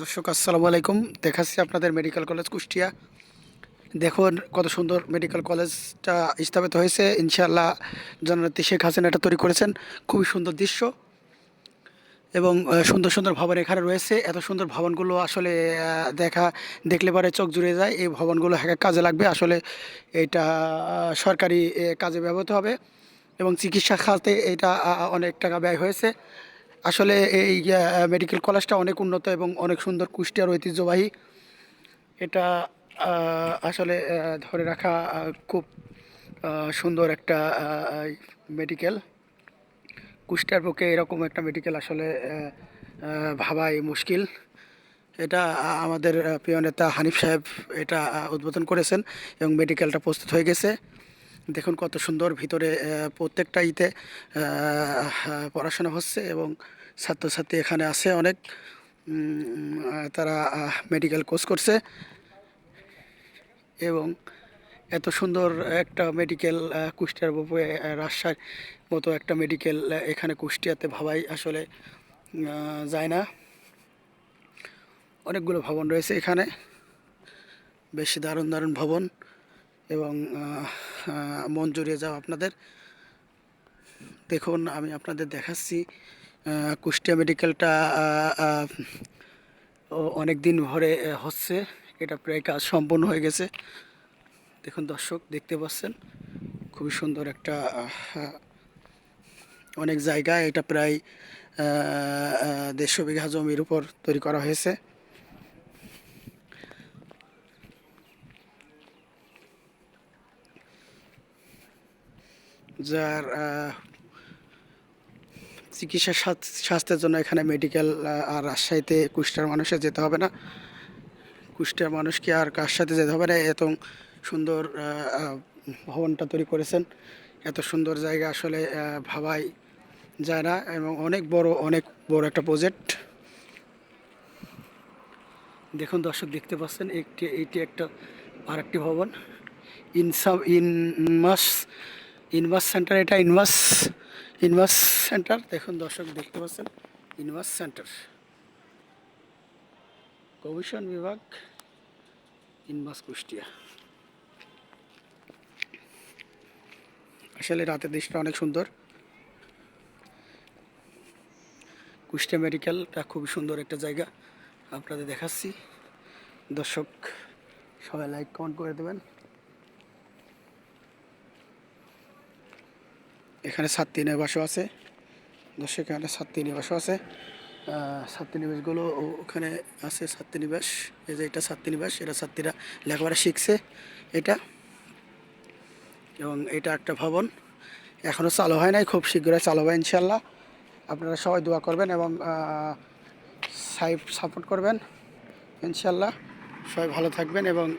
দর্শক, আসসালামু আলাইকুম। দেখাচ্ছি আপনাদের মেডিকেল কলেজ কুষ্টিয়া। দেখুন কত সুন্দর মেডিকেল কলেজটা স্থাপিত হয়েছে। ইনশাআল্লাহ জননেত্রী শেখ হাসিনা এটা তৈরি করেছেন। খুবই সুন্দর দৃশ্য এবং সুন্দর সুন্দর ভবন এখানে রয়েছে। এত সুন্দর ভবনগুলো আসলে দেখা, দেখলে পরে চোখ জুড়ে যায়। এই ভবনগুলো হ্যাঁ কাজে লাগবে। আসলে এটা সরকারি কাজে ব্যবহৃত হবে এবং চিকিৎসা খাতে এটা অনেক টাকা ব্যয় হয়েছে। আসলে এই মেডিকেল কলেজটা অনেক উন্নত এবং অনেক সুন্দর, কুষ্টিয়ার ঐতিহ্যবাহী। এটা আসলে ধরে রাখা খুব সুন্দর একটা মেডিকেল কুষ্টিয়ার পক্ষে এরকম একটা মেডিকেল আসলে ভাবাই মুশকিল। এটা আমাদের প্রিয় নেতা হানিফ সাহেব এটা উদ্বোধন করেছেন এবং মেডিকেলটা প্রস্তুত হয়ে গেছে। দেখুন কত সুন্দর ভিতরে প্রত্যেকটা ইতে পড়াশোনা হচ্ছে এবং ছাত্রছাত্রী এখানে আছে অনেক। তারা মেডিকেল কোর্স করছে এবং এত সুন্দর একটা মেডিকেল কুষ্টিয়ার আহ, রাজশাহীর মতো একটা মেডিকেল এখানে কুষ্টিয়াতে ভাবাই আসলে যায় না। অনেকগুলো ভবন রয়েছে এখানে। বেশি দারুণ দারুণ ভবন। এবং মন জুড়িয়ে যাও আপনাদের। দেখুন, আমি আপনাদের দেখাচ্ছি কুষ্টিয়া মেডিকেলটা অনেক দিন ভরে হচ্ছে। এটা প্রায় কাজ সম্পন্ন হয়ে গেছে। দেখুন দর্শক, দেখতে পাচ্ছেন? খুবই সুন্দর একটা অনেক জায়গা। এটা প্রায় দেড়শো বিঘা জমির উপর তৈরি করা হয়েছে। যার চিকিৎসা স্বাস্থ্যের জন্য এখানে মেডিকেল আর রাজশাহীতে কুষ্টার মানুষের যেতে হবে না। কুষ্টিয়ার মানুষকে আর কার সাথে যেতে হবে না? এত সুন্দর ভবনটা তৈরি করেছেন। এত সুন্দর জায়গা আসলে ভাবাই যায় না এবং অনেক বড় অনেক বড় একটা প্রজেক্ট দেখুন দর্শক, দেখতে পাচ্ছেন একটি, এটি একটা আর একটি ভবন। ইনসাম, ইনমাস ইনভাস সেন্টার, এটা ইনভাস ইনভাস সেন্টার। দেখুন দর্শক, দেখতে পাচ্ছেন? ইনভাস সেন্টার। কমিশন বিভাগ ইনভাস কুষ্টিয়া। আসলে রাতের দৃশ্যটা অনেক সুন্দর। কুষ্টিয়া মেডিকেলটা খুবই সুন্দর একটা জায়গা। আপনাদের দেখাচ্ছি। দর্শক, সবাই লাইক, কমেন্ট করে দেবেন। এখানে ছাত্রী নিবাসও আছে। দর্শক এখানে ছাত্রী নিবাসও আছে। আহ, ছাত্রী নিবাসগুলো ও- ওখানে আছে ছাত্রী নিবাস। এই যে এটা ছাত্রী নিবাস এটা ছাত্রীরা লেখাপড়া শিখছে এটা। এবং এটা একটা ভবন। এখনও চালু হয় নাই খুব শীঘ্রই চালু হবে ইনশাল্লাহ আপনারা সবাই দোয়া করবেন এবং সাইড সাপোর্ট করবেন ইনশাল্লাহ সবাই ভালো থাকবেন এবং